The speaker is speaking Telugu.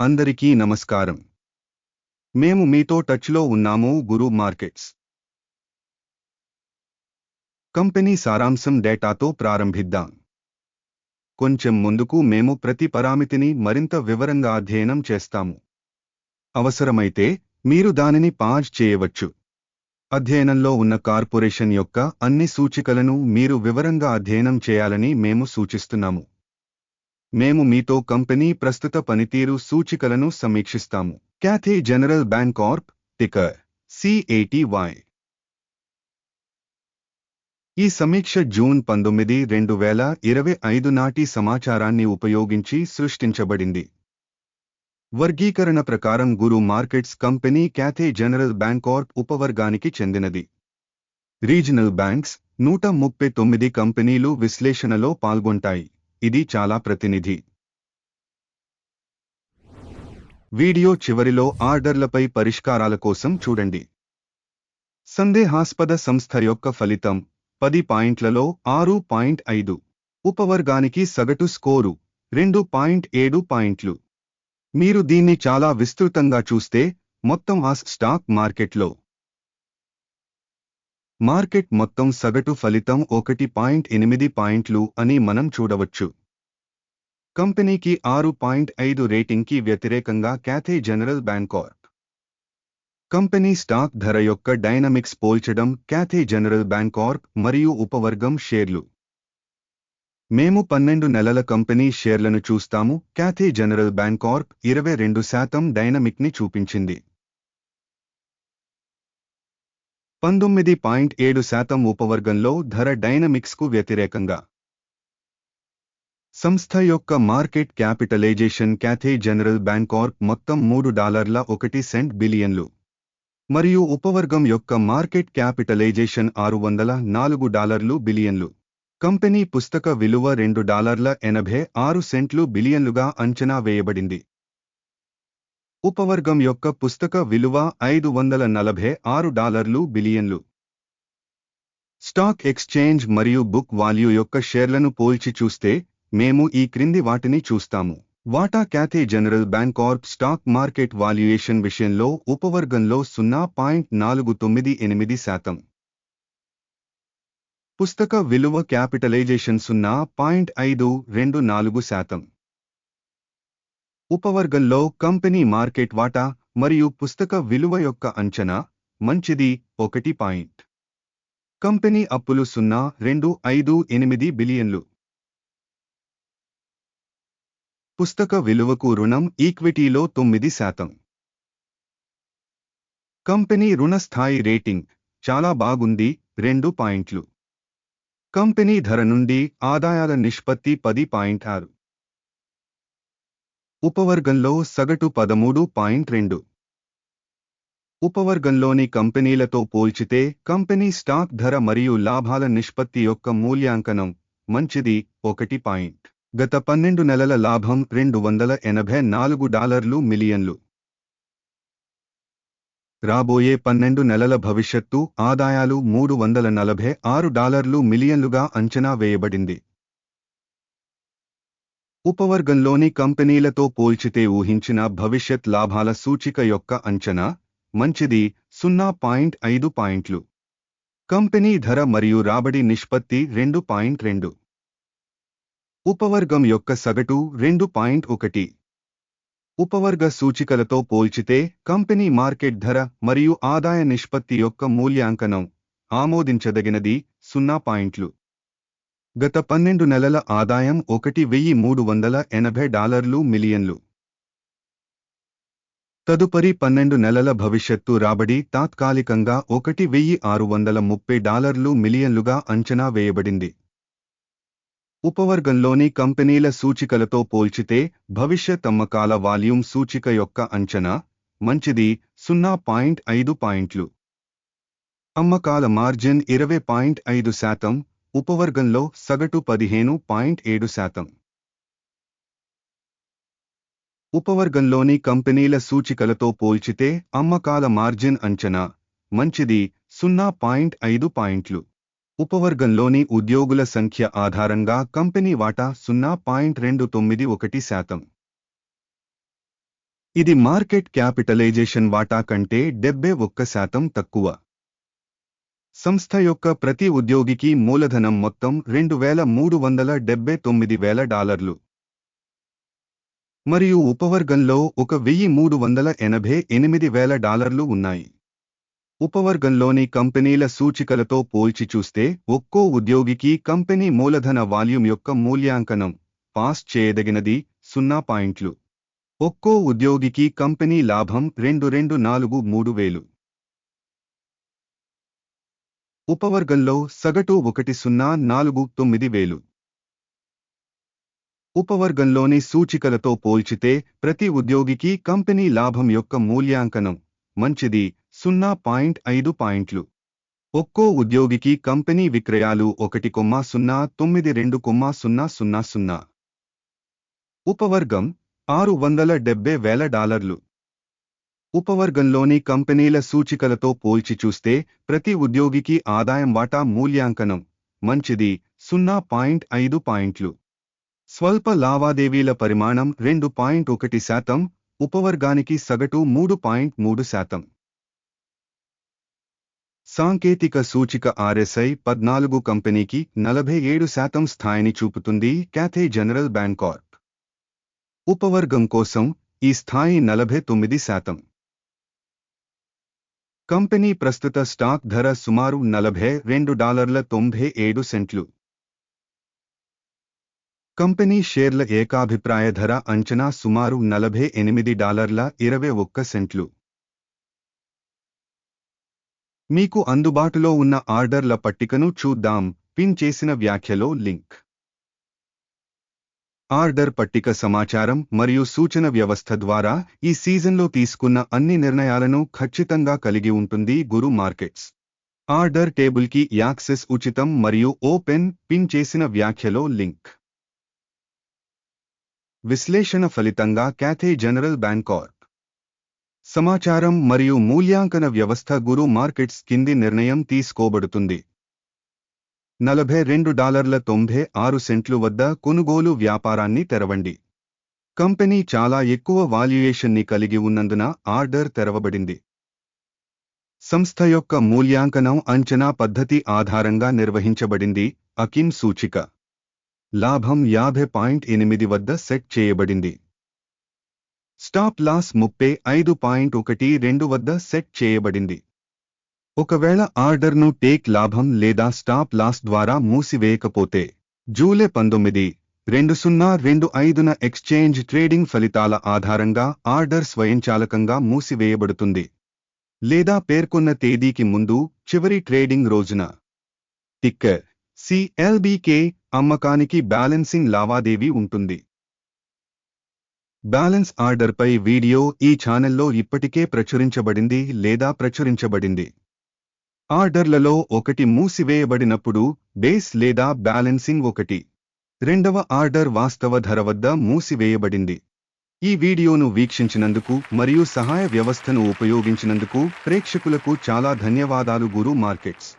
అందరికీ నమస్కారం. మేము మీతో టచ్లో ఉన్నాము గురు మార్కెట్స్. కంపెనీ సారాంశం డేటాతో ప్రారంభిద్దాం. కొంచెం ముందుకు మేము ప్రతి పరామితిని మరింత వివరంగా అధ్యయనం చేస్తాము. అవసరమైతే మీరు దానిని పాజ్ చేయవచ్చు. అధ్యయనంలో ఉన్న కార్పొరేషన్ యొక్క అన్ని సూచికలను మీరు వివరంగా అధ్యయనం చేయాలని మేము సూచిస్తున్నాము. మేము మీతో కంపెనీ ప్రస్తుత పనితీరు సూచికలను సమీక్షిస్తాము. Cathay General Bank Corp ticker CATY ఈ సమీక్ష జూన్ పంతొమ్మిది రెండు వేల ఇరవై ఐదు నాటి సమాచారాన్ని ఉపయోగించి సృష్టించబడింది. వర్గీకరణ ప్రకారం Guru Markets company Cathay General Bank Corp ఉపవర్గానికి చెందినది. రీజనల్ బ్యాంక్స్ నూట ముప్పై తొమ్మిది కంపెనీలు విశ్లేషణలో పాల్గొంటాయి. ఇది చాలా ప్రతినిధి. వీడియో చివరిలో ఆర్డర్లపై పరిష్కారాల కోసం చూడండి. సందేహాస్పద సంస్థ యొక్క ఫలితం పది పాయింట్లలో ఆరు పాయింట్ ఐదు. ఉపవర్గానికి సగటు స్కోరు రెండు పాయింట్ ఏడు పాయింట్లు. మీరు దీన్ని చాలా విస్తృతంగా చూస్తే మొత్తం ఆస్ స్టాక్ మార్కెట్లో మార్కెట్ మొత్తం సగటు ఫలితం ఒకటి పాయింట్ ఎనిమిది పాయింట్లు అని మనం చూడవచ్చు. కంపెనీకి ఆరు పాయింట్ ఐదు రేటింగ్కి వ్యతిరేకంగా Cathay General Bancorp company stock ధర యొక్క డైనమిక్స్ పోల్చడం క్యాథే జనరల్ బ్యాంకార్ప్ మరియు ఉపవర్గం షేర్లు. మేము పన్నెండు నెలల కంపెనీ షేర్లను చూస్తాము. క్యాథే జనరల్ బ్యాంకార్ప్ ఇరవై రెండు శాతం డైనమిక్ని చూపించింది. పంతొమ్మిది పాయింట్ ఏడు శాతం ఉపవర్గంలో ధర డైనమిక్స్కు వ్యతిరేకంగా. సంస్థ యొక్క market capitalization Cathay General Bancorp మొత్తం మూడు డాలర్ల ఒకటి సెంట్ బిలియన్లు. మరియు ఉపవర్గం యొక్క మార్కెట్ క్యాపిటలైజేషన్ ఆరు వందల నాలుగు డాలర్లు బిలియన్లు. కంపెనీ పుస్తక విలువ రెండు డాలర్ల ఎనభై ఆరు సెంట్లు బిలియన్లుగా అంచనా వేయబడింది. ఉపవర్గం యొక్క పుస్తక విలువ ఐదు వందల నలభై ఆరు డాలర్లు బిలియన్లు. స్టాక్ ఎక్స్చేంజ్ మరియు బుక్ వాల్యూ యొక్క షేర్లను పోల్చి చూస్తే మేము ఈ క్రింది వాటిని చూస్తాము. వాటా Cathay General Bancorp stock market valuation విషయంలో ఉపవర్గంలో సున్నా పాయింట్ నాలుగు తొమ్మిది ఎనిమిది శాతం. పుస్తక విలువ క్యాపిటలైజేషన్ సున్నా పాయింట్ ఐదు రెండు నాలుగు శాతం. ఉపవర్గంలో కంపెనీ మార్కెట్ వాటా మరియు పుస్తక విలువ యొక్క అంచనా మంచిది ఒకటి పాయింట్. కంపెనీ అప్పులు సున్నా రెండు ఐదు ఎనిమిది బిలియన్లు. పుస్తక విలువకు రుణం ఈక్విటీలో తొమ్మిది శాతం. కంపెనీ రుణ స్థాయి రేటింగ్ చాలా బాగుంది రెండు పాయింట్లు. కంపెనీ ధర నుండి ఆదాయాల నిష్పత్తి పది పాయింట్ ఆరు. ఉపవర్గంలో సగటు పదమూడు పాయింట్ రెండు. ఉపవర్గంలోని కంపెనీలతో పోల్చితే కంపెనీ స్టాక్ ధర మరియు లాభాల నిష్పత్తి యొక్క మూల్యాంకనం మంచిది ఒకటి పాయింట్. గత పన్నెండు నెలల లాభం రెండు వందల ఎనభై నాలుగు డాలర్లు మిలియన్లు. రాబోయే పన్నెండు నెలల భవిష్యత్తు ఆదాయాలు మూడు వందల నలభై ఆరు డాలర్లు మిలియన్లుగా అంచనా వేయబడింది. ఉపవర్గంలోని కంపెనీలతో పోల్చితే ఊహించిన భవిష్యత్ లాభాల సూచిక యొక్క అంచనా మంచిది సున్నా పాయింట్ ఐదు పాయింట్లు. కంపెనీ ధర మరియు రాబడి నిష్పత్తి రెండు పాయింట్ రెండు. ఉపవర్గం యొక్క సగటు రెండు పాయింట్ ఒకటి. ఉపవర్గ సూచికలతో పోల్చితే కంపెనీ మార్కెట్ ధర మరియు ఆదాయ నిష్పత్తి యొక్క మూల్యాంకనం ఆమోదించదగినది సున్నా పాయింట్లు. గత పన్నెండు నెలల ఆదాయం ఒకటి వెయ్యి మూడు వందల ఎనభై డాలర్లు మిలియన్లు. తదుపరి పన్నెండు నెలల భవిష్యత్తు రాబడి తాత్కాలికంగా ఒకటి వెయ్యి ఆరు వందల ముప్పై డాలర్లు మిలియన్లుగా అంచనా వేయబడింది. ఉపవర్గంలోని కంపెనీల సూచికలతో పోల్చితే భవిష్యత్ అమ్మకాల వాల్యూమ్ సూచిక యొక్క అంచనా మంచిది సున్నా పాయింట్ ఐదు పాయింట్లు. అమ్మకాల మార్జిన్ ఇరవై పాయింట్ ఐదు శాతం ఉపవర్గంలో సగటు పదిహేను పాయింట్ ఏడు శాతం. ఉపవర్గంలోని కంపెనీల సూచికలతో పోల్చితే అమ్మకాల మార్జిన్ అంచనా మంచిది సున్నా పాయింట్ ఐదు పాయింట్లు. ఉపవర్గంలోని ఉద్యోగుల సంఖ్య ఆధారంగా కంపెనీ వాటా సున్నా పాయింట్ రెండు తొమ్మిది ఒకటి శాతం. ఇది మార్కెట్ క్యాపిటలైజేషన్ వాటా కంటే డెబ్బై ఒక్క శాతం తక్కువ. సంస్థ యొక్క ప్రతి ఉద్యోగికి మూలధనం మొత్తం రెండు వేల మూడు వందల డెబ్బై తొమ్మిది వేల డాలర్లు. మరియు ఉపవర్గంలో ఒక వెయ్యి మూడు వందల ఎనభై ఎనిమిది వేల డాలర్లు ఉన్నాయి. ఉపవర్గంలోని కంపెనీల సూచికలతో పోల్చి చూస్తే ఒక్కో ఉద్యోగికి కంపెనీ మూలధన వాల్యూమ్ యొక్క మూల్యాంకనం పాస్ చేయదగినది సున్నా పాయింట్లు. ఒక్కో ఉద్యోగికి కంపెనీ లాభం రెండు రెండు నాలుగు మూడు వేలు. ఉపవర్గంలో సగటు ఒకటి సున్నా నాలుగు తొమ్మిది వేలు. ఉపవర్గంలోని సూచికలతో పోల్చితే ప్రతి ఉద్యోగికి కంపెనీ లాభం యొక్క మూల్యాంకనం మంచిది సున్నా పాయింట్ ఐదు పాయింట్లు. ఒక్కో ఉద్యోగికి కంపెనీ విక్రయాలు ఒకటి కొమ్మా సున్నా తొమ్మిది రెండు కొమ్మా సున్నా సున్నా సున్నా. ఉపవర్గం ఆరు వందల డెబ్బై వేల డాలర్లు. ఉపవర్గంలోని కంపెనీల సూచికలతో పోల్చి చూస్తే ప్రతి ఉద్యోగికి ఆదాయం వాటా మూల్యాంకనం. మంచిది. సున్నా పాయింట్ ఐదు పాయింట్లు. స్వల్ప లావాదేవీల పరిమాణం రెండు పాయింట్ ఒకటి శాతం. ఉపవర్గానికి సగటు మూడు పాయింట్ మూడు శాతం. సాంకేతిక సూచిక ఆర్ఎస్ఐ పద్నాలుగు కంపెనీకి నలభై ఏడు శాతం స్థాయిని చూపుతుంది క్యాథే జనరల్ బ్యాంకార్ప్ ఉపవర్గం కోసం ఈ స్థాయి నలభై తొమ్మిది శాతం. కంపెనీ ప్రస్తుత స్టాక్ ధర సుమారు నలభై రెండు డాలర్ల తొంభై ఏడు సెంట్లు. కంపెనీ షేర్ల ఏకాభిప్రాయ ధర అంచనా సుమారు నలభై ఎనిమిది డాలర్ల ఇరవై ఒక్క సెంట్లు. మీకు అందుబాటులో ఉన్న ఆర్డర్ల పట్టికను చూద్దాం. పిన్ చేసిన వ్యాఖ్యలో లింక్. ఆర్డర్ పట్టిక సమాచారం మరియు సూచన వ్యవస్థ ద్వారా ఈ సీజన్లో తీసుకున్న అన్ని నిర్ణయాలను ఖచ్చితంగా కలిగి ఉంటుంది గురు మార్కెట్స్. ఆర్డర్ టేబుల్కి యాక్సెస్ ఉచితం మరియు ఓపెన్ పిన్ చేసిన వ్యాఖ్యలో లింక్. విశ్లేషణ ఫలితంగా క్యాథే జనరల్ బ్యాంకార్ప్ సమాచారం మరియు మూల్యాంకన వ్యవస్థ గురు మార్కెట్స్ కింది నిర్ణయం తీసుకోబడుతుంది. నలభై రెండు డాలర్ల తొంభై ఆరు సెంట్లు వద్ద కొనుగోలు వ్యాపారాన్ని తెరవండి. కంపెనీ చాలా ఎక్కువ వాల్యుయేషన్ని కలిగి ఉన్నందున ఆర్డర్ తెరవబడింది. సంస్థ యొక్క మూల్యాంకనం అంచనా పద్ధతి ఆధారంగా నిర్వహించబడింది అకిన్ సూచిక. లాభం యాభై పాయింట్ ఎనిమిది వద్ద సెట్ చేయబడింది. స్టాప్ లాస్ ముప్పై ఐదు పాయింట్ ఒకటి రెండు వద్ద సెట్ చేయబడింది. ఒకవేళ ఆర్డర్ను టేక్ లాభం లేదా స్టాప్ లాస్ ద్వారా మూసివేయకపోతే జూలై పంతొమ్మిది రెండు సున్నా రెండు ఐదున ఎక్స్చేంజ్ ట్రేడింగ్ ఫలితాల ఆధారంగా ఆర్డర్ స్వయంచాలకంగా మూసివేయబడుతుంది. లేదా పేర్కొన్న తేదీకి ముందు చివరి ట్రేడింగ్ రోజున. టిక్కర్ సిఎల్బికే అమ్మకానికి బ్యాలెన్సింగ్ లావాదేవీ ఉంటుంది. బ్యాలెన్స్ ఆర్డర్పై వీడియో ఈ ఛానల్లో ఇప్పటికే ప్రచురించబడింది లేదా ప్రచురించబడింది. ఆర్డర్లలో ఒకటి మూసివేయబడినప్పుడు బేస్ లేదా బ్యాలెన్సింగ్ ఒకటి. రెండవ ఆర్డర్ వాస్తవ ధర వద్ద మూసివేయబడింది. ఈ వీడియోను వీక్షించినందుకు మరియు సహాయ వ్యవస్థను ఉపయోగించినందుకు ప్రేక్షకులకు చాలా ధన్యవాదాలు గురు మార్కెట్స్.